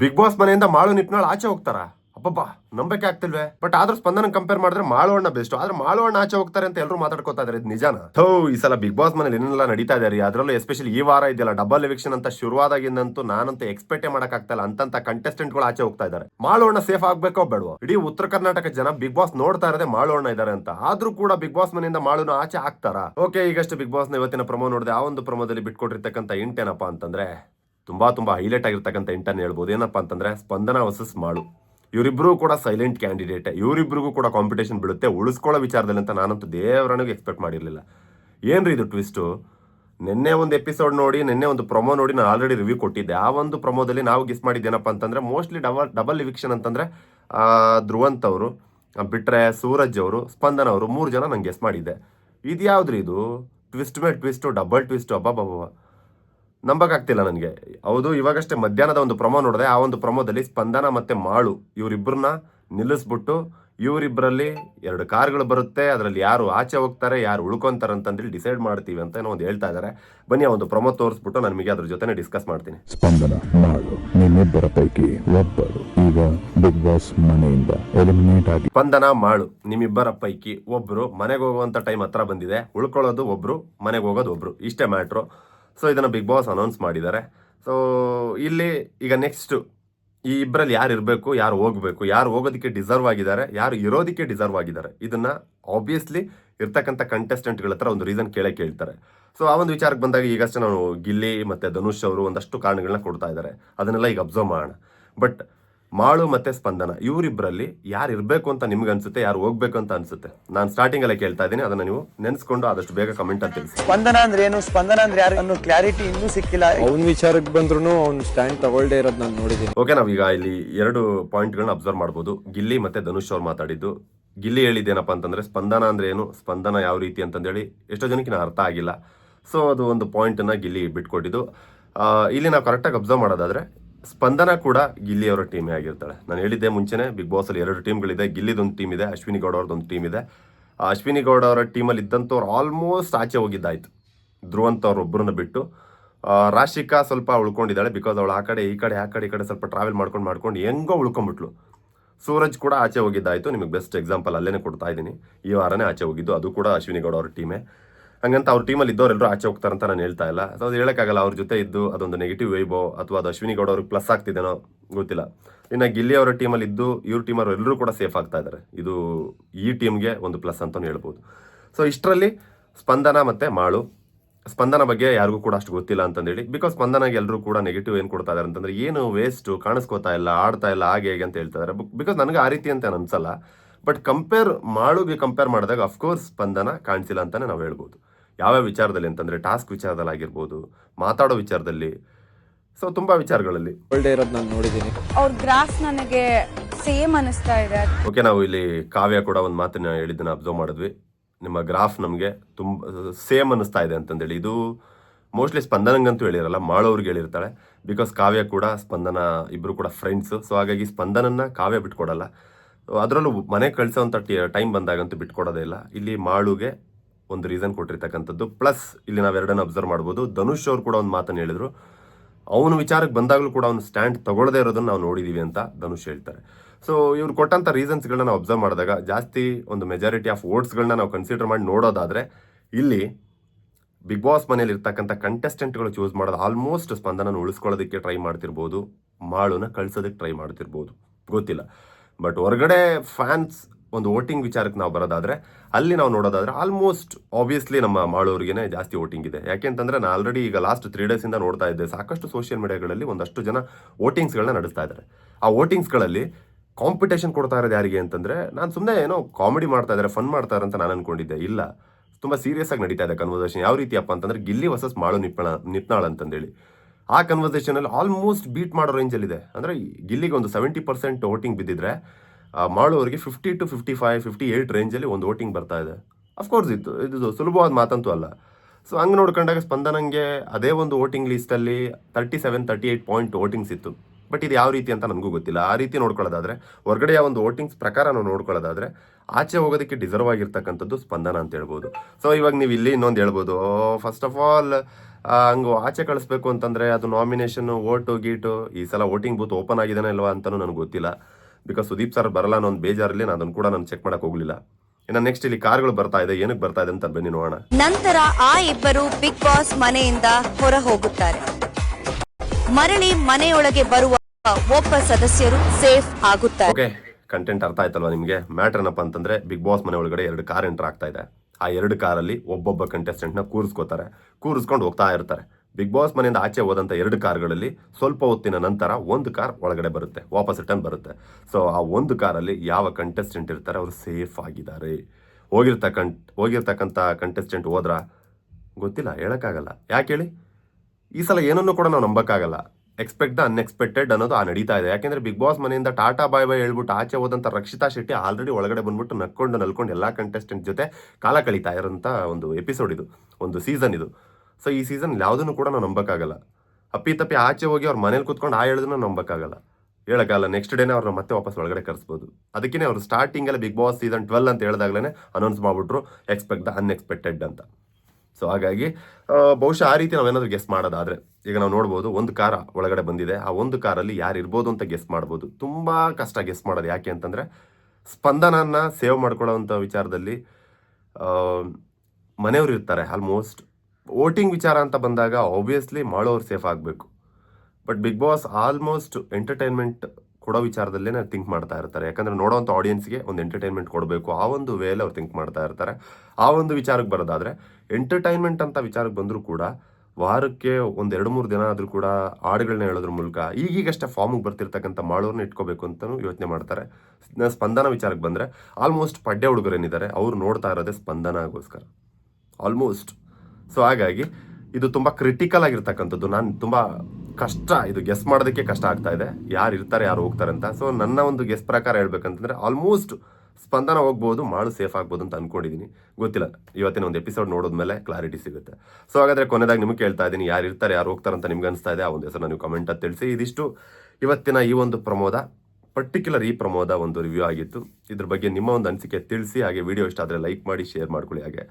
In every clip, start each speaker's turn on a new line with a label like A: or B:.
A: Big boss ಮನೆಯಿಂದ ಮಾಳು ನಿಟ್ಟಿನಾಳು ಆಚೆ ಹೋಗ್ತಾರ? ಅಬ್ಬಬ್ಬಾ, ನಂಬಕ್ಕೆ ಆಗ್ತಿಲ್ವೇ? ಬಟ್ ಆದ್ರೂ ಸ್ಪಂದನ ಕಂಪೇರ್ ಮಾಡಿದ್ರೆ ಮಾಳು ಅಣ್ಣ ಬೆಸ್ಟ್ ಆದ್ರೆ ಮಾಳು ಅಣ್ಣ ಆಚೆ ಹೋಗ್ತಾರೆ ಅಂತ ಎಲ್ಲರೂ ಮಾತಾಡ್ಕೋತಾ ಇದಾರೆ, ಇದು ನಿಜಾನ? ಥೋ, ಈ ಸಲ ಬಿಗ್ ಬಾಸ್ ಮನೇಲಿ ಏನೆಲ್ಲ ನಡೀತಾ ಇದೆ ರೀ? ಅದರಲ್ಲೂ ಎಸ್ಪೆಷಲಿ ಈ ವಾರ ಇದೆಯಲ್ಲ ಡಬಲ್ ಎವಿಕ್ಷನ್ ಅಂತ ಶುರುವಾದಾಗಿಂದಂತೂ ನಾನಂತ ಎಕ್ಸ್ಪೆಕ್ಟೇ ಇಲ್ಲ. ಅಂತಂತ ಕಂಟೆಸ್ಟೆಂಟ್ಗಳು ಆಚೆ ಹೋಗ್ತಾ ಇದ್ದಾರೆ ಮಾಳು ಅಣ್ಣ ಸೇಫ್ ಆಗ್ಬೇಕೋ ಬೇಡವೋ? ಇಡೀ ಉತ್ತರ ಕರ್ನಾಟಕ ಜನ ಬಿಗ್ ಬಾಸ್ ನೋಡ್ತಾ ಇರೋದೇ ಮಾಳು ಅಣ್ಣ ಇದಾರೆ ಅಂತ. ಆದ್ರೂ ಕೂಡ ಬಿಗ್ ಬಾಸ್ ಮನೆಯಿಂದ ಮಾಳುನ ಆಚೆ ಹಾಕ್ತಾರಾ ಓಕೆ ಈಗಷ್ಟು ಬಿಗ್ ಬಾಸ್ನ ಇವತ್ತಿನ ಪ್ರಮೋ ನೋಡಿದೆ, ಆ ಒಂದು ಪ್ರಮೋದಲ್ಲಿ ಬಿಟ್ಕೊಟ್ಟಿರ್ತಕ್ಕಂಥ ಇಂಟೇನಪ್ಪ ಅಂತಂದ್ರೆ ತುಂಬಾ ತುಂಬಾ ಹೈಲೈಟ್ ಆಗಿರ್ತಕ್ಕಂಥ ಇಂಟರ್ನ್ ಹೇಳ್ಬೋದು. ಏನಪ್ಪಾ ಅಂತಂದ್ರೆ ಸ್ಪಂದನ ವರ್ಸಸ್ ಮಾಳು ಇವರಿಬ್ರು ಕೂಡ ಸೈಲೆಂಟ್ ಕ್ಯಾಂಡಿಡೇಟ್ ಇವರಿಬ್ಬರಿಗೂ ಕೂಡ ಕಾಂಪಿಟೇಷನ್ ಬೀಳುತ್ತೆ. ಉಳಿಸ್ಕೊಳ್ಳೋ ವಿಚಾರದಲ್ಲಿ ಅಂತ ನಾನಂತೂ ದೇವರನಿಗೆ ಎಕ್ಸ್ಪೆಕ್ಟ್ ಮಾಡಿರಲಿಲ್ಲ. ಏನ್ರಿ ಇದು ಟ್ವಿಸ್ಟು ನಿನ್ನೆ ಒಂದು ಎಪಿಸೋಡ್ ನೋಡಿ, ನಿನ್ನೆ ಒಂದು ಪ್ರೊಮೋ ನೋಡಿ ನಾನು ಆಲ್ರೆಡಿ ರಿವ್ಯೂ ಕೊಟ್ಟಿದ್ದೆ. ಆ ಒಂದು ಪ್ರೊಮೋದಲ್ಲಿ ನಾವು ಗಿಸ್ ಮಾಡಿದ್ದೇನಪ್ಪ ಅಂತಂದ್ರೆ ಮೋಸ್ಟ್ಲಿ ಡಬಲ್ ಡಬಲ್ ಇವಿಕ್ಷನ್ ಅಂತಂದ್ರೆ ಧ್ರುವಂತ್ ಅವರು ಬಿಟ್ರೆ ಸೂರಜ್ ಅವರು, ಸ್ಪಂದನ ಅವರು ಮೂರು ಜನ ನಂಗೆ ಗೆಸ್ ಮಾಡಿದ್ದೆ. ಇದು ಯಾವುದ್ರಿ ಇದು? ಟ್ವಿಸ್ಟ್ ಮೇಲೆ ಟ್ವಿಸ್ಟು ಡಬಲ್ ಟ್ವಿಸ್ಟು ಅಬ್ಬಬ್ಬಬ್ಬ ನಂಬಕ್ಕಾಗ್ತಿಲ್ಲ ನನಗೆ. ಹೌದು ಇವಾಗಷ್ಟೇ ಮಧ್ಯಾಹ್ನದ ಒಂದು ಪ್ರಮೋ ನೋಡಿದೆ ಆ ಒಂದು ಪ್ರಮೋದಲ್ಲಿ ಸ್ಪಂದನ ಮತ್ತೆ ಮಾಳು. ಇವರಿಬ್ಬರನ್ನ ನಿಲ್ಲಿಸ್ಬಿಟ್ಟು ಇವರಿಬ್ಬರಲ್ಲಿ ಎರಡು ಕಾರ್ಗಳು ಬರುತ್ತೆ ಅದರಲ್ಲಿ ಯಾರು ಆಚೆ ಹೋಗ್ತಾರೆ ಯಾರು ಉಳ್ಕೊಂತಾರೆ ಅಂತಂದೇಳಿ ಡಿಸೈಡ್ ಮಾಡ್ತೀವಿ ಅಂತ ಏನೋ ಒಂದು ಹೇಳ್ತಾ ಇದ್ದಾರೆ ಬನ್ನಿ ಆ ಒಂದು ಪ್ರಮೋ ತೋರಿಸ್ಬಿಟ್ಟು ನನಗೆ ಅದ್ರ ಜೊತೆ ಡಿಸ್ಕಸ್ ಮಾಡ್ತೀನಿ.
B: ಸ್ಪಂದನ ಮಾಳು ನಿಮ್ಮಿಬ್ಬರ ಪೈಕಿ ಒಬ್ಬರು. ಈಗ ಬಿಗ್ ಬಾಸ್ ಮನೆಯಿಂದ ಎಲಿಮಿನೇಟ್ ಆಗಿ
A: ಸ್ಪಂದನ ಮಾಳು ನಿಮ್ಮಿಬ್ಬರ ಪೈಕಿ ಒಬ್ಬರು ಮನೆಗೆ ಹೋಗುವಂತ ಟೈಮ್ ಹತ್ರ ಬಂದಿದೆ. ಉಳ್ಕೊಳ್ಳೋದು ಒಬ್ರು ಮನೆಗೆ ಹೋಗೋದು ಒಬ್ರು. ಇಷ್ಟೇ ಮ್ಯಾಟ್ರು ಸೊ ಇದನ್ನ ಬಿಗ್ ಬಾಸ್ ಅನೌನ್ಸ್ ಮಾಡಿದ್ದಾರೆ. ಸೊ ಇಲ್ಲಿ ಈಗ ನೆಕ್ಸ್ಟ್ ಈ ಇಬ್ಬರಲ್ಲಿ ಯಾರು ಇರಬೇಕು, ಯಾರು ಹೋಗಬೇಕು, ಯಾರು ಹೋಗೋದಕ್ಕೆ ಡಿಸರ್ವ್ ಆಗಿದ್ದಾರೆ, ಯಾರು ಇರೋದಕ್ಕೆ ಡಿಸರ್ವ್ ಆಗಿದ್ದಾರೆ, ಇದನ್ನ ಆಬ್ವಿಯಸ್ಲಿ ಇರ್ತಕ್ಕಂಥ ಕಂಟೆಸ್ಟೆಂಟ್ಗಳ ಹತ್ರ ಒಂದು ರೀಸನ್ ಕೇಳೇ ಕೇಳ್ತಾರೆ. ಸೊ ಆ ಒಂದು ವಿಚಾರಕ್ಕೆ ಬಂದಾಗ ಈಗಷ್ಟೇ ನಾವು ಗಿಲ್ಲಿ ಮತ್ತೆ ಧನುಷ್ ಅವರು ಒಂದಷ್ಟು ಕಾರಣಗಳನ್ನ ಕೊಡ್ತಾ ಇದ್ದಾರೆ. ಅದನ್ನೆಲ್ಲ ಈಗ ಅಬ್ಸರ್ವ್ ಮಾಡೋಣ. ಬಟ್ ಮಾಳು ಮತ್ತೆ ಸ್ಪಂದನ ಇವರಿಬ್ಬರಲ್ಲಿ ಯಾರು ಇರಬೇಕು ಅಂತ ನಿಮ್ಗೆ ಅನ್ಸುತ್ತೆ ಯಾರು ಹೋಗ್ಬೇಕು ಅಂತ ಅನ್ಸುತ್ತೆ. ನಾನು ಸ್ಟಾರ್ಟಿಂಗ್ ಅಲ್ಲೇ ಕೇಳ್ತಾ ಇದ್ದೀನಿ ಅದನ್ನ ನೀವು ನೆನೆಸ್ಕೊಂಡು ಆದಷ್ಟು ಬೇಗ ಕಮೆಂಟ್ ಅಂತ ತಿಳಿಸಿ.
C: ಸ್ಪಂದನ ಅಂದ್ರೆ ಏನು? ಸ್ಪಂದನ ಅಂದ್ರೆ ಯಾರು? ಅನ್ನೋ ಕ್ಲಾರಿಟಿ ಇನ್ನೂ ಸಿಕ್ಕಿಲ್ಲ.
D: ಅವ್ನ ವಿಚಾರಕ್ಕೆ ಬಂದ್ರು ಅವ್ನು ಸ್ಟ್ಯಾಂಡ್ ತಗೊಳ್ದೇ ಇರೋದು ನಾನು ನೋಡಿದ್ದೀನಿ.
A: ಓಕೆ ನಾವೀಗ ಇಲ್ಲಿ ಎರಡು ಪಾಯಿಂಟ್ಗಳನ್ನ ಅಬ್ಸರ್ವ್ ಮಾಡ್ಬೋದು. ಗಿಲ್ಲಿ ಮತ್ತೆ ಧನುಷ್ ಅವ್ರು ಮಾತಾಡಿದ್ದು. ಗಿಲ್ಲಿ ಹೇಳಿದ್ದೇನಪ್ಪ ಅಂತಂದ್ರೆ ಸ್ಪಂದನ ಅಂದ್ರೆ ಏನು? ಸ್ಪಂದನ ಯಾವ ರೀತಿ ಅಂತಂದೇಳಿ ಎಷ್ಟೋ ಜನಕ್ಕೆ ನಾನು ಅರ್ಥ ಆಗಿಲ್ಲ. ಸೊ ಅದು ಒಂದು ಪಾಯಿಂಟನ್ನ ಗಿಲ್ಲಿ ಬಿಟ್ಕೊಟ್ಟಿದ್ದು. ಇಲ್ಲಿ ನಾವು ಕರೆಕ್ಟಾಗಿ ಅಬ್ಸರ್ವ್ ಮಾಡೋದಾದ್ರೆ ಸ್ಪಂದನ ಕೂಡ ಗಿಲ್ಲಿ ಅವರ ಟೀಮೇ ಆಗಿರ್ತಾಳೆ. ನಾನು ಹೇಳಿದ್ದೆ ಮುಂಚೆನೇ ಬಿಗ್ ಬಾಸ್ ಅಲ್ಲಿ ಎರಡು ಟೀಮ್ಗಳಿದೆ. ಗಿಲ್ಲಿದೊಂದು ಟೀಮ್ ಇದೆ, ಅಶ್ವಿನಿ ಗೌಡ ಅವ್ರದ್ದೊಂದು ಟೀಮ್ ಇದೆ. ಆ ಅಶ್ವಿನಿ ಗೌಡ ಅವರ ಟೀಮಲ್ಲಿ ಇದ್ದಂಥವ್ರು ಆಲ್ಮೋಸ್ಟ್ ಆಚೆ ಹೋಗಿದ್ದಾಯ್ತು. ಧ್ರುವಂತ ಅವ್ರೊಬ್ಬರನ್ನ ಬಿಟ್ಟು ರಾಶಿಕಾ ಸ್ವಲ್ಪ ಉಳ್ಕೊಂಡಿದ್ದಾಳೆ ಬಿಕಾಸ್ ಅವಳು ಆ ಕಡೆ, ಈ ಕಡೆ, ಆ ಕಡೆ, ಈ ಕಡೆ ಸ್ವಲ್ಪ ಟ್ರಾವೆಲ್ ಮಾಡ್ಕೊಂಡು ಮಾಡ್ಕೊಂಡು ಹೆಂಗೋ ಉಳ್ಕೊಂಡ್ಬಿಟ್ಲು. ಸೂರಜ್ ಕೂಡ ಆಚೆ ಹೋಗಿದ್ದಾಯ್ತು. ನಿಮಗೆ ಬೆಸ್ಟ್ ಎಕ್ಸಾಂಪಲ್ ಅಲ್ಲೇ ಕೊಡ್ತಾ ಇದ್ದೀನಿ. ಈ ವಾರನೇ ಆಚೆ ಹೋಗಿದ್ದು. ಅದು ಕೂಡ ಅಶ್ವಿನಿ ಗೌಡ ಅವ್ರ ಟೀಮೇ ಹಂಗಂತ ಅವ್ರ ಟೀಮಲ್ಲಿ ಇದ್ದವರೆಲ್ಲರೂ ಆಚೆ ಹೋಗ್ತಾರಂತ ನಾನು ಹೇಳ್ತಾ ಇಲ್ಲ. ಸೊ ಅದು ಹೇಳೋಕ್ಕಾಗಲ್ಲ, ಅವ್ರ ಜೊತೆ ಇದ್ದು ಅದೊಂದು ನೆಗೆಟಿವ್ ವೈಬೋ ಅಥವಾ ಅದು ಅಶ್ವಿನಿ ಗೌಡ ಅವ್ರಿಗೆ ಪ್ಲಸ್ ಆಗ್ತಿದೇನೋ ಗೊತ್ತಿಲ್ಲ. ಇನ್ನು ಗಿಲ್ಲಿ ಅವರ ಟೀಮಲ್ಲಿ ಇದ್ದು ಇವ್ರ ಟೀಮವ್ರು ಎಲ್ಲರೂ ಕೂಡ ಸೇಫ್ ಆಗ್ತಾ ಇದ್ದಾರೆ ಇದು ಈ ಟೀಮ್ಗೆ ಒಂದು ಪ್ಲಸ್ ಅಂತಲೂ ಹೇಳ್ಬೋದು. ಸೊ ಇಷ್ಟರಲ್ಲಿ ಸ್ಪಂದನ ಮತ್ತು ಮಾಳು. ಸ್ಪಂದನ ಬಗ್ಗೆ ಯಾರಿಗೂ ಕೂಡ ಅಷ್ಟು ಗೊತ್ತಿಲ್ಲ ಅಂತಂದೇಳಿ. ಬಿಕಾಸ್ ಸ್ಪಂದನಾಗೆ ಎಲ್ಲರೂ ಕೂಡ ನೆಗೆಟಿವ್ ಏನು ಕೊಡ್ತಾ ಇದ್ದಾರೆ ಅಂತಂದ್ರೆ ಏನು ವೇಸ್ಟು ಕಾಣಿಸ್ಕೋತಾ ಇಲ್ಲ, ಆಡ್ತಾ ಇಲ್ಲ, ಹಾಗೆ ಹೇಗೆ ಅಂತ ಹೇಳ್ತಾ ಇದ್ದಾರೆ ಬಿಕಾಸ್ ನನಗೆ ಆ ರೀತಿ ಅಂತ ಅನ್ಸಲ್ಲ. ಬಟ್ ಕಂಪೇರ್ ಮಾಳುಗೆ ಕಂಪೇರ್ ಮಾಡಿದಾಗ ಅಫ್ಕೋರ್ಸ್ ಸ್ಪಂದನ ಕಾಣಿಸಿಲ್ಲ ಅಂತಲೇ ನಾವು ಹೇಳ್ಬೋದು. ಯಾವ್ಯಾವ ವಿಚಾರದಲ್ಲಿ ಅಂತಂದರೆ ಟಾಸ್ಕ್ ವಿಚಾರದಲ್ಲಿ ಆಗಿರ್ಬೋದು ಮಾತಾಡೋ ವಿಚಾರದಲ್ಲಿ ಸೊ ತುಂಬಾ ವಿಚಾರಗಳಲ್ಲಿ.
D: ಒಳ್ಳೆ ಇರೋದು ನಾನು ನೋಡಿದ್ದೀನಿ
E: ಅವ್ರ ಗ್ರಾಫ್ ನನಗೆ ಸೇಮ್ ಅನಿಸ್ತಾ ಇದೆ.
A: ಓಕೆ ನಾವು ಇಲ್ಲಿ ಕಾವ್ಯ ಕೂಡ ಒಂದು ಮಾತನ್ನ ಹೇಳಿದ್ದನ್ನು ಅಬ್ಸರ್ವ್ ಮಾಡಿದ್ವಿ. ನಿಮ್ಮ ಗ್ರಾಫ್ ನಮಗೆ ತುಂಬ ಸೇಮ್ ಅನಿಸ್ತಾ ಇದೆ ಅಂತಂದೇಳಿ. ಇದು ಮೋಸ್ಟ್ಲಿ ಸ್ಪಂದನಂಗಂತೂ ಹೇಳಿರಲ್ಲ ಮಾಳೋರ್ಗೆ ಹೇಳಿರ್ತಾಳೆ. ಬಿಕಾಸ್ ಕಾವ್ಯ ಕೂಡ ಸ್ಪಂದನ ಇಬ್ಬರು ಕೂಡ ಫ್ರೆಂಡ್ಸು ಸೊ ಹಾಗಾಗಿ ಸ್ಪಂದನನ್ನ ಕಾವ್ಯ ಬಿಟ್ಕೊಡಲ್ಲ. ಅದರಲ್ಲೂ ಮನೆ ಟಿ, ಟೈಮ್ ಬಂದಾಗಂತೂ ಬಿಟ್ಕೊಡೋದೇ ಇಲ್ಲ. ಇಲ್ಲಿ ಮಾಳುಗೆ ಒಂದು ರೀಸನ್ ಕೊಟ್ಟಿರ್ತಕ್ಕಂಥದ್ದು. ಪ್ಲಸ್ ಇಲ್ಲಿ ನಾವು ಎರಡನ್ನ ಅಬ್ಸರ್ವ್ ಮಾಡ್ಬೋದು. ಧನುಷ್ ಅವರು ಕೂಡ ಒಂದು ಮಾತನ್ನು ಹೇಳಿದ್ರು. ಅವನ ವಿಚಾರಕ್ಕೆ ಬಂದಾಗಲೂ ಕೂಡ ಅವ್ನು ಸ್ಟ್ಯಾಂಡ್ ತಗೊಳ್ಳದೇ ಇರೋದನ್ನು ನಾವು ನೋಡಿದೀವಿ ಅಂತ ಧನುಷ್ ಹೇಳ್ತಾರೆ. ಸೊ ಇವ್ರು ಕೊಟ್ಟಂತ ರೀಸನ್ಸ್ಗಳನ್ನ ನಾವು ಅಬ್ಸರ್ವ್ ಮಾಡಿದಾಗ ಜಾಸ್ತಿ ಒಂದು ಮೆಜಾರಿಟಿ ಆಫ್ ವೋಟ್ಸ್ಗಳನ್ನ ನಾವು ಕನ್ಸಿಡರ್ ಮಾಡಿ ನೋಡೋದಾದ್ರೆ ಇಲ್ಲಿ ಬಿಗ್ ಬಾಸ್ ಮನೇಲಿ ಇರ್ತಕ್ಕಂಥ ಕಂಟೆಸ್ಟೆಂಟ್ಗಳು ಚೂಸ್ ಮಾಡೋದು ಆಲ್ಮೋಸ್ಟ್ ಸ್ಪಂದನ ಉಳಿಸ್ಕೊಳ್ಳೋದಕ್ಕೆ ಟ್ರೈ ಮಾಡ್ತಿರ್ಬೋದು. ಮಾಳುನ ಕಳಿಸೋದಕ್ಕೆ ಟ್ರೈ ಮಾಡ್ತಿರ್ಬೋದು. ಗೊತ್ತಿಲ್ಲ. ಬಟ್ ಹೊರಗಡೆ ಫ್ಯಾನ್ಸ್ ಒಂದು ವೋಟಿಂಗ್ ವಿಚಾರಕ್ಕೆ ನಾವು ಬರೋದಾದ್ರೆ, ಅಲ್ಲಿ ನಾವು ನೋಡೋದಾದ್ರೆ ಆಲ್ಮೋಸ್ಟ್ ಆಬ್ವಿಯಸ್ಲಿ ನಮ್ಮ ಮಾಳೂರಿಗೆ ಜಾಸ್ತಿ ವೋಟಿಂಗ್ ಇದೆ. ಯಾಕೆಂತಂದ್ರೆ ನಾನು ಆಲ್ರೆಡಿ ಈಗ ಲಾಸ್ಟ್ ತ್ರೀ ಡೇಸ್ ಇಂದ ನೋಡ್ತಾ ಇದ್ದೆ, ಸಾಕಷ್ಟು ಸೋಷಿಯಲ್ ಮೀಡಿಯಾಗಳಲ್ಲಿ ಒಂದಷ್ಟು ಜನ ವೋಟಿಂಗ್ಸ್ಗಳನ್ನ ನಡೆಸ್ತಾ ಇದ್ದಾರೆ ಆ ವೋಟಿಂಗ್ಸ್ಗಳಲ್ಲಿ ಕಾಂಪಿಟೇಷನ್ ಕೊಡ್ತಾ ಇರೋದು ಯಾರಿಗೆ ಅಂತಂದ್ರೆ, ನಾನು ಸುಮ್ಮನೆ ಏನೋ ಕಾಮಿಡಿ ಮಾಡ್ತಾ ಇದ್ದಾರೆ ಫನ್ ಮಾಡ್ತಾರೆ ಅಂತ ನಾನು ಅನ್ಕೊಂಡಿದ್ದೆ. ಇಲ್ಲ. ತುಂಬಾ ಸೀರಿಯಸ್ ಆಗಿ ನಡೀತಾ ಇದೆ ಕನ್ವರ್ಸೇಷನ್ ಯಾವ ರೀತಿಯಪ್ಪ ಅಂತಂದ್ರೆ ಗಿಲ್ಲಿ ವರ್ಸಸ್ ಮಾಳು ನಿಪ್ಪಣ ನಿಪ್ನಾಳ್ ಅಂತಂದೇಳಿ. ಆ ಕನ್ವರ್ಸೇಷನ್ ಅಲ್ಲಿ ಆಲ್ಮೋಸ್ಟ್ ಬೀಟ್ ಮಾಡೋ ರೇಂಜಲ್ಲಿ ಇದೆ. ಅಂದ್ರೆ ಗಿಲ್ಲಿಗೆ ಒಂದು ಸೆವೆಂಟಿ ಪರ್ಸೆಂಟ್ ವೋಟಿಂಗ್ ಬಿದ್ದಿದ್ರೆ ಮಾಡುವವರಿಗೆ fifty two fifty five fifty eight ರೇಂಜಲ್ಲಿ ಒಂದು ವೋಟಿಂಗ್ ಬರ್ತಾ ಇದೆ. ಅಫ್ಕೋರ್ಸ್ ಇತ್ತು ಇದು ಸುಲಭವಾದ ಮಾತಂತೂ ಅಲ್ಲ. ಸೊ ಹಂಗೆ ನೋಡ್ಕೊಂಡಾಗ ಸ್ಪಂದನಂಗೆ ಅದೇ ಒಂದು voting ಲಿಸ್ಟಲ್ಲಿ thirty seven thirty eight point votings ಇತ್ತು. ಬಟ್ ಇದು ಯಾವ ರೀತಿ ಅಂತ ನನಗೂ ಗೊತ್ತಿಲ್ಲ. ಆ ರೀತಿ ನೋಡ್ಕೊಳ್ಳೋದಾದ್ರೆ ಹೊರಗಡೆಯ ಒಂದು ವೋಟಿಂಗ್ಸ್ ಪ್ರಕಾರ ನಾವು ನೋಡ್ಕೊಳ್ಳೋದಾದ್ರೆ, ಆಚೆ ಹೋಗೋದಕ್ಕೆ ಡಿಸರ್ವ್ ಆಗಿರ್ತಕ್ಕಂಥದ್ದು ಸ್ಪಂದನ ಅಂತ ಹೇಳ್ಬೋದು. ಸೊ ಇವಾಗ ನೀವು ಇಲ್ಲಿ ಇನ್ನೊಂದು ಹೇಳ್ಬೋದು ಫಸ್ಟ್ ಆಫ್ ಆಲ್ ಹಂಗೆ ಆಚೆ ಕಳಿಸ್ಬೇಕು ಅಂತಂದರೆ ಅದು ನಾಮಿನೇಷನ್ ಓಟು ಗೀಟು ಈ ಸಲ ವೋಟಿಂಗ್ ಬೂತ್ ಓಪನ್ ಆಗಿದಾನೆ ಇಲ್ವಾ ಅಂತಲೂ ನನಗೆ ಗೊತ್ತಿಲ್ಲ. ಬಿಕಾಸ್ ಸುದೀಪ್ ಸರ್ ಬರಲ್ಲ ಅನ್ನೋ ಒಂದು ಬೇಜಾರಲ್ಲಿ ನಾನು ಅದನ್ನು ಕೂಡ ನಾನು ಚೆಕ್ ಮಾಡಕ್ಕೆ ಹೋಗಲಿಲ್ಲ. ಇನ್ನು ನೆಕ್ಸ್ಟ್ ಇಲ್ಲಿ ಕಾರ್ಗಳು ಬರ್ತಾ ಇದೆ ಏನಕ್ಕೆ ಬರ್ತಾ ಇದೆ ಅಂತ ಬನ್ನಿ ನೋಡೋಣ.
F: ನಂತರ ಆ ಇಬ್ಬರು ಬಿಗ್ ಬಾಸ್ ಮನೆಯಿಂದ ಹೊರ ಹೋಗುತ್ತಾರೆ ಮರಳಿ ಮನೆಯೊಳಗೆ ಬರುವ ಒಬ್ಬ ಸದಸ್ಯರು ಸೇಫ್ ಆಗುತ್ತಾರೆ.
A: ಓಕೆ ಕಂಟೆಂಟ್ ಅರ್ಥ ಆಯ್ತಲ್ವಾ ನಿಮಗೆ? ಮ್ಯಾಟ್ರ್ ಏನಪ್ಪ ಅಂತಂದ್ರೆ ಬಿಗ್ ಬಾಸ್ ಮನೆ ಒಳಗಡೆ ಎರಡು ಕಾರ್ ಎಂಟರ್ ಆಗ್ತಾ ಇದೆ. ಆ ಎರಡು ಕಾರಲ್ಲಿ ಒಬ್ಬೊಬ್ಬ ಕಂಟೆಸ್ಟೆಂಟ್ನ ಕೂರಿಸ್ಕೋತಾರೆ. ಕೂರಿಸ್ಕೊಂಡು ಹೋಗ್ತಾ ಇರ್ತಾರೆ. ಬಿಗ್ ಬಾಸ್ ಮನೆಯಿಂದ ಆಚೆ ಹೋದಂಥ ಎರಡು ಕಾರ್ಗಳಲ್ಲಿ ಸ್ವಲ್ಪ ಹೊತ್ತಿನ ನಂತರ ಒಂದು ಕಾರ್ ಒಳಗಡೆ ಬರುತ್ತೆ, ವಾಪಸ್ ರಿಟರ್ನ್ ಬರುತ್ತೆ. ಸೊ ಆ ಒಂದು ಕಾರಲ್ಲಿ ಯಾವ ಕಂಟೆಸ್ಟೆಂಟ್ ಇರ್ತಾರೆ ಅವರು ಸೇಫ್ ಆಗಿದ್ದಾರೆ. ಹೋಗಿರ್ತಕ್ಕಂಥ ಹೋಗಿರ್ತಕ್ಕಂಥ ಕಂಟೆಸ್ಟೆಂಟ್ ಹೋದ್ರ ಗೊತ್ತಿಲ್ಲ, ಹೇಳೋಕ್ಕಾಗಲ್ಲ. ಯಾಕೆ ಹೇಳಿ? ಈ ಸಲ ಏನನ್ನು ಕೂಡ ನಾವು ನಂಬಕ್ಕಾಗಲ್ಲ. ಎಕ್ಸ್ಪೆಕ್ಟ್ ದ ಅನ್ಎಕ್ಸ್ಪೆಕ್ಟೆಡ್ ಅನ್ನೋದು ಆ ನಡೀತಾ ಇದೆ. ಯಾಕೆಂದ್ರೆ ಬಿಗ್ ಬಾಸ್ ಮನೆಯಿಂದ ಟಾಟಾ ಬಾಯ್ ಬಾಯ್ ಹೇಳ್ಬಿಟ್ಟು ಆಚೆ ಹೋದಂಥ ರಕ್ಷಿತಾ ಶೆಟ್ಟಿ ಆಲ್ರೆಡಿ ಒಳಗಡೆ ಬಂದ್ಬಿಟ್ಟು ನಕ್ಕೊಂಡು ನಲ್ಕೊಂಡು ಎಲ್ಲ ಕಂಟೆಸ್ಟೆಂಟ್ ಜೊತೆ ಕಾಲ ಕಳೀತಾ ಇರೋಂಥ ಒಂದು ಎಪಿಸೋಡ್ ಇದು, ಒಂದು ಸೀಸನ್ ಇದು. ಸೊ ಈ ಸೀಸನ್ ಯಾವುದನ್ನು ಕೂಡ ನಾವು ನಂಬಕ್ಕಾಗಲ್ಲ. ಅಪ್ಪಿ ತಪ್ಪಿ ಆಚೆ ಹೋಗಿ ಅವ್ರ ಮನೇಲಿ ಕೂತ್ಕೊಂಡು ಆ ಹೇಳಿದ್ರು ನಂಬಕ್ಕಾಗಲ್ಲ. ಹೇಳೋಕ್ಕಾಗಲ್ಲ ನೆಕ್ಸ್ಟ್ ಡೇನೇ ಅವ್ರನ್ನ ಮತ್ತೆ ವಾಪಸ್ ಒಳಗಡೆ ಕರೆಸ್ಬೋದು. ಅದಕ್ಕೆ ಅವರು ಸ್ಟಾರ್ಟಿಂಗಲ್ಲಿ ಬಿಗ್ ಬಾಸ್ ಸೀಸನ್ ಟ್ವೆಲ್ ಅಂತ ಹೇಳಿದಾಗಲೇ ಅನೌನ್ಸ್ ಮಾಡ್ಬಿಟ್ರು ಎಕ್ಸ್ಪೆಕ್ಟ್ ದ ಅನ್ಎಕ್ಸ್ಪೆಕ್ಟೆಡ್ ಅಂತ. ಸೊ ಹಾಗಾಗಿ ಬಹುಶಃ ಆ ರೀತಿ ನಾವೇನಾದರೂ ಗೆಸ್ ಮಾಡೋದಾದ್ರೆ, ಈಗ ನಾವು ನೋಡ್ಬೋದು ಒಂದು ಕಾರ ಒಳಗಡೆ ಬಂದಿದೆ. ಆ ಒಂದು ಕಾರಲ್ಲಿ ಯಾರು ಇರ್ಬೋದು ಅಂತ ಗೆಸ್ ಮಾಡ್ಬೋದು. ತುಂಬ ಕಷ್ಟ ಗೆಸ್ ಮಾಡೋದು ಯಾಕೆ ಅಂತಂದರೆ ಸ್ಪಂದನನ ಸೇವ್ ಮಾಡ್ಕೊಳ್ಳೋವಂಥ ವಿಚಾರದಲ್ಲಿ ಮನೆಯವ್ರು ಇರ್ತಾರೆ ಆಲ್ಮೋಸ್ಟ್ ವೋಟಿಂಗ್ ವಿಚಾರ ಅಂತ ಬಂದಾಗ ಆಬ್ವಿಯಸ್ಲಿ ಮಾಡೋರು ಸೇಫ್ ಆಗಬೇಕು. But Big Boss almost entertainment ಕೊಡೋ ವಿಚಾರದಲ್ಲೇ ಥಿಂಕ್ ಮಾಡ್ತಾ ಇರ್ತಾರೆ. ಯಾಕಂದ್ರೆ ನೋಡೋವಂಥ ಆಡಿಯನ್ಸ್ಗೆ ಒಂದು ಎಂಟರ್ಟೈನ್ಮೆಂಟ್ ಕೊಡಬೇಕು. ಆ ಒಂದು ವೇಲೆ ಅವ್ರು ಥಿಂಕ್ ಮಾಡ್ತಾ ಇರ್ತಾರೆ. ಆ ಒಂದು ವಿಚಾರಕ್ಕೆ ಬರೋದಾದ್ರೆ ಎಂಟರ್ಟೈನ್ಮೆಂಟ್ ಅಂತ ವಿಚಾರಕ್ಕೆ ಬಂದರೂ ಕೂಡ ವಾರಕ್ಕೆ ಒಂದು ಎರಡು ಮೂರು ದಿನ ಆದರೂ ಕೂಡ ಹಾಡುಗಳನ್ನ ಹೇಳೋದ್ರ ಮೂಲಕ ಈಗೀಗಷ್ಟೇ ಫಾರ್ಮಿಗೆ ಬರ್ತಿರ್ತಕ್ಕಂಥ ಮಾಡೋರ್ನ ಇಟ್ಕೋಬೇಕು ಅಂತಲೂ ಯೋಚನೆ ಮಾಡ್ತಾರೆ. ಸ್ಪಂದನ ವಿಚಾರಕ್ಕೆ ಬಂದರೆ ಆಲ್ಮೋಸ್ಟ್ ಪಡ್ಡೆ ಹುಡುಗರೇನಿದ್ದಾರೆ, ಅವ್ರು ನೋಡ್ತಾ ಇರೋದೇ ಸ್ಪಂದನಗೋಸ್ಕರ. ಆಲ್ಮೋಸ್ಟ್ ಸೊ ಹಾಗಾಗಿ ಇದು ತುಂಬ ಕ್ರಿಟಿಕಲ್ ಆಗಿರ್ತಕ್ಕಂಥದ್ದು. ನಾನು ತುಂಬ ಕಷ್ಟ, ಇದು ಗೆಸ್ ಮಾಡೋದಕ್ಕೆ ಕಷ್ಟ ಆಗ್ತಾ ಇದೆ. ಯಾರು ಇರ್ತಾರೆ, ಯಾರು ಹೋಗ್ತಾರೆ ಅಂತ. ಸೊ ನನ್ನ ಒಂದು ಗೆಸ್ ಪ್ರಕಾರ ಹೇಳ್ಬೇಕಂತಂದ್ರೆ ಆಲ್ಮೋಸ್ಟ್ ಸ್ಪಂದನ ಹೋಗ್ಬೋದು, ಮಾಡು ಸೇಫ್ ಆಗ್ಬೋದು ಅಂತ ಅನ್ಕೊಂಡಿದ್ದೀನಿ ಗೊತ್ತಿಲ್ಲ. ಇವತ್ತಿನ ಒಂದು ಎಪಿಸೋಡ್ ನೋಡಿದ್ಮೇಲೆ ಕ್ಲಾರಿಟಿ ಸಿಗುತ್ತೆ. ಸೊ ಹಾಗಾದ್ರೆ ಕೊನೆದಾಗ ನಿಮ್ಗೆ ಕೇಳ್ತಾ ಇದ್ದೀನಿ, ಯಾರು ಇರ್ತಾರೆ, ಯಾರು ಹೋಗ್ತಾರೆ ಅಂತ ನಿಮ್ಗೆ ಅನಿಸ್ತಾ ಇದೆ, ಆ ಒಂದು ಹೆಸರು ನೀವು ಕಮೆಂಟ್ ಅಲ್ಲಿ ತಿಳಿಸಿ. ಇದಿಷ್ಟು ಇವತ್ತಿನ ಈ ಒಂದು ಪ್ರಮೋದ ಪರ್ಟಿಕ್ಯುಲರ್ ಈ ಪ್ರಮೋದ ಒಂದು ರಿವ್ಯೂ ಆಗಿತ್ತು. ಇದ್ರ ಬಗ್ಗೆ ನಿಮ್ಮ ಒಂದು ಅನಿಸಿಕೆ ತಿಳಿಸಿ, ಹಾಗೆ ವಿಡಿಯೋ ಇಷ್ಟ ಆದರೆ ಲೈಕ್ ಮಾಡಿ ಶೇರ್ ಮಾಡ್ಕೊಳ್ಳಿ, ಹಾಗೆ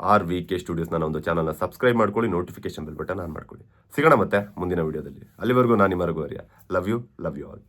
A: ಆರ್ ವಿ ಕೆ ಸ್ಟುಡಿಯೋಸ್ ನನ್ನ ಒಂದು ಚಾನಲ್ನ ಸಬ್ಸ್ಕ್ರೈಬ್ ಮಾಡ್ಕೊಳ್ಳಿ ನೋಟಿಫಿಕೇಶನ್ ಬೆಲ್ ಬಟನ್ ಆನ್ ಮಾಡ್ಕೊಳ್ಳಿ. ಸಿಗೋಣ ಮತ್ತೆ ಮುಂದಿನ ವೀಡಿಯೋದಲ್ಲಿ ಅಲ್ಲಿವರೆಗೂ ನಾನು ನಿಮ್ಮವರೆಗೂ love you love you all